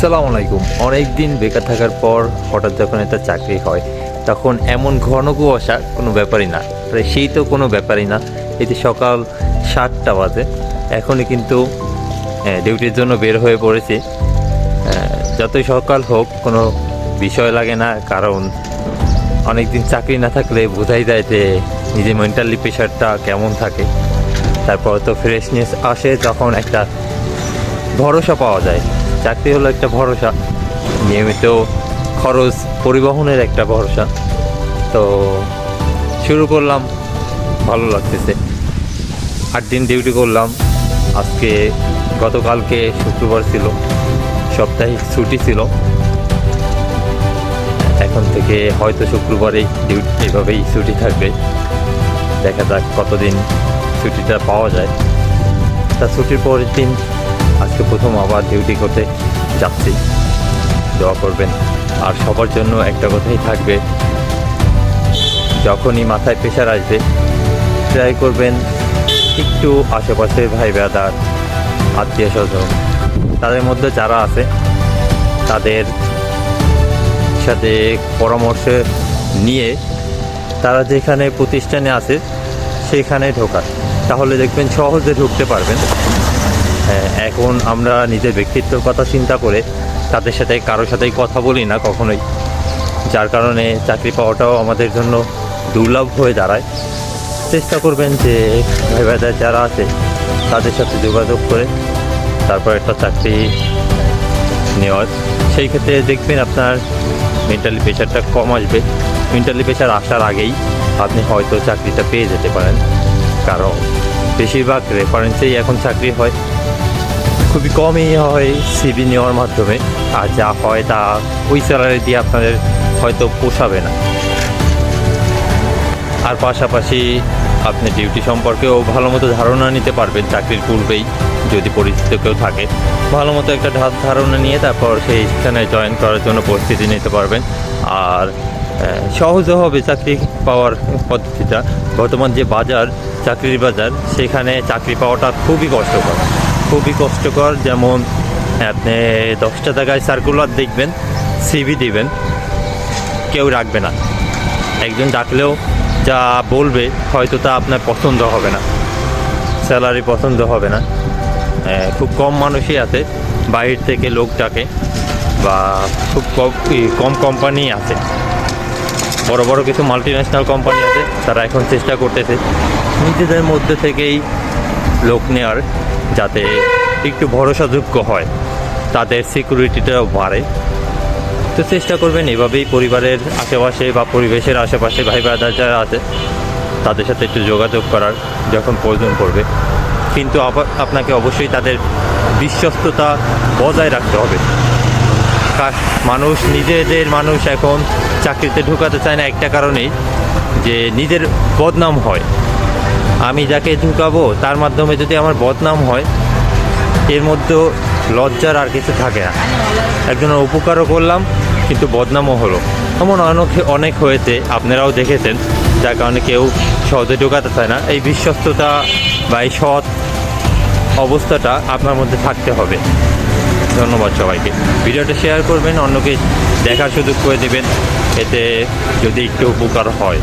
আসসালামু আলাইকুম। অনেক দিন বেকার থাকার পর হঠাৎ যখন একটা চাকরি হয়, তখন এমন ঘন কুয়াশা, কোনো ব্যাপারই না। প্রায় সেই তো কোনো ব্যাপারই না। এটি সকাল সাতটা বাজে, এখনই কিন্তু ডিউটির জন্য বের হয়ে পড়েছি। যতই সকাল হোক, কোনো বিষয় লাগে না, কারণ অনেক দিন চাকরি না থাকলে বোঝাই যায় যে নিজের মেন্টালি প্রেশারটা কেমন থাকে। তারপর তো ফ্রেশনেস আসে, তখন একটা ভরসা পাওয়া যায়। চাকরি হলো একটা ভরসা। নিয়মিত খরচ পরিবহনের একটা ভরসা। তো শুরু করলাম, ভালো লাগতেছে। আট দিন ডিউটি করলাম। আজকে গতকালকে শুক্রবার ছিল। সাপ্তাহিক ছুটি ছিল। এখন থেকে হয়তো শুক্রবারেই ডিউটি এভাবেই ছুটি থাকবে। দেখা যাক কতদিন ছুটিটা পাওয়া যায়। তা ছুটির পরের দিন আজকে প্রথম আবার ডিউটি করতে যাচ্ছি। দোয়া করবেন। আর সবার জন্য একটা কথাই থাকবে, যখনই মাথায় প্রেশার আসবে ট্রাই করবেন একটু আশেপাশে ভাই বেদার আত্মীয় স্বজন, তাদের মধ্যে যারা আছে, তাদের সাথে পরামর্শ নিয়ে তারা যেখানে প্রতিষ্ঠানে আছে, সেখানে ঢোকার তাহলে দেখবেন সহজে ঢুকতে পারবেন। এখন আমরা নিজের ব্যক্তিত্বের কথা চিন্তা করে তাদের সাথে কারোর সাথেই কথা বলি না কখনোই। যার কারণে চাকরি পাওয়াটাও আমাদের জন্য দুর্লভ হয়ে দাঁড়ায়। চেষ্টা করবেন যে ভাই ভাইদের যারা আছে তাদের সাথে যোগাযোগ করে তারপর একটা চাকরি নেওয়ার। সেই ক্ষেত্রে দেখবেন আপনার মেন্টালি প্রেশারটা কম আসবে। মেন্টালি প্রেশার আসার আগেই আপনি হয়তো চাকরিটা পেয়ে যেতে পারেন। কারণ বেশিরভাগ রেফারেন্সেই এখন চাকরি হয়। খুবই কমই হয় সিবি নেওয়ার মাধ্যমে। আর যা হয় তা ওই স্যালারি দিয়ে আপনাদের হয়তো পোষাবে না। আর পাশাপাশি আপনি ডিউটি সম্পর্কেও ভালো মতো ধারণা নিতে পারবেন চাকরির পূর্বেই, যদি পরিচিত কেউ থাকে। ভালো মতো একটা ধার ধারণা নিয়ে তারপর সেই স্থানে জয়েন করার জন্য প্রস্তুতি নিতে পারবেন। আর সহজও হবে চাকরি পাওয়ার পদ্ধতিটা। বর্তমান যে বাজার, চাকরির বাজার, সেখানে চাকরি পাওয়াটা খুবই কষ্টকর। খুবই কষ্টকর, যেমন আপনি দশটা টাকায় সার্কুলার দেখবেন সিভি দিবেন, কেউ রাখবে না। একজন ডাকলেও যা বলবে হয়তো তা আপনার পছন্দ হবে না স্যালারি পছন্দ হবে না। খুব কম মানুষই আছে, বাইরে থেকে লোক ডাকে বা খুব কম কম কোম্পানি আছে। বড় বড় কিছু মাল্টি ন্যাশনাল কোম্পানি আছে, তারা এখন চেষ্টা করতেছে। নিজেদের মধ্যে থেকেই লোক নেওয়ার যাতে একটু ভরসাযোগ্য হয়। তাদের সিকিউরিটিটাও বাড়ে। তো চেষ্টা করবেন এভাবেই পরিবারের আশেপাশে বা পরিবেশের আশেপাশে ভাই ব্রাদার যারা আছে, তাদের সাথে একটু যোগাযোগ করার যখন প্রয়োজন পড়বে। কিন্তু আপনাকে অবশ্যই তাদের বিশ্বস্ততা বজায় রাখতে হবে। মানুষ নিজেদের মানুষ এখন চাকরিতে ঢুকাতে চায় না একটা কারণেই যে নিজের বদনাম হয়। আমি যাকে ঢুকাবো তার মাধ্যমে যদি আমার বদনাম হয়, এর মধ্যেও লজ্জার আর কিছু থাকে না। একজনের উপকারও করলাম, কিন্তু বদনামও হলো। এমন অনেক অনেক হয়েছে, আপনারাও দেখেছেন, যার কারণে কেউ সহজে ঢোকাতে চায় না। এই বিশ্বস্ততা বা এই সৎ অবস্থাটা আপনার মধ্যে থাকতে হবে। ধন্যবাদ সবাইকে। ভিডিওটা শেয়ার করবেন, অন্যকে দেখার সুযোগ করে দেবেন, এতে যদি একটু উপকার হয়।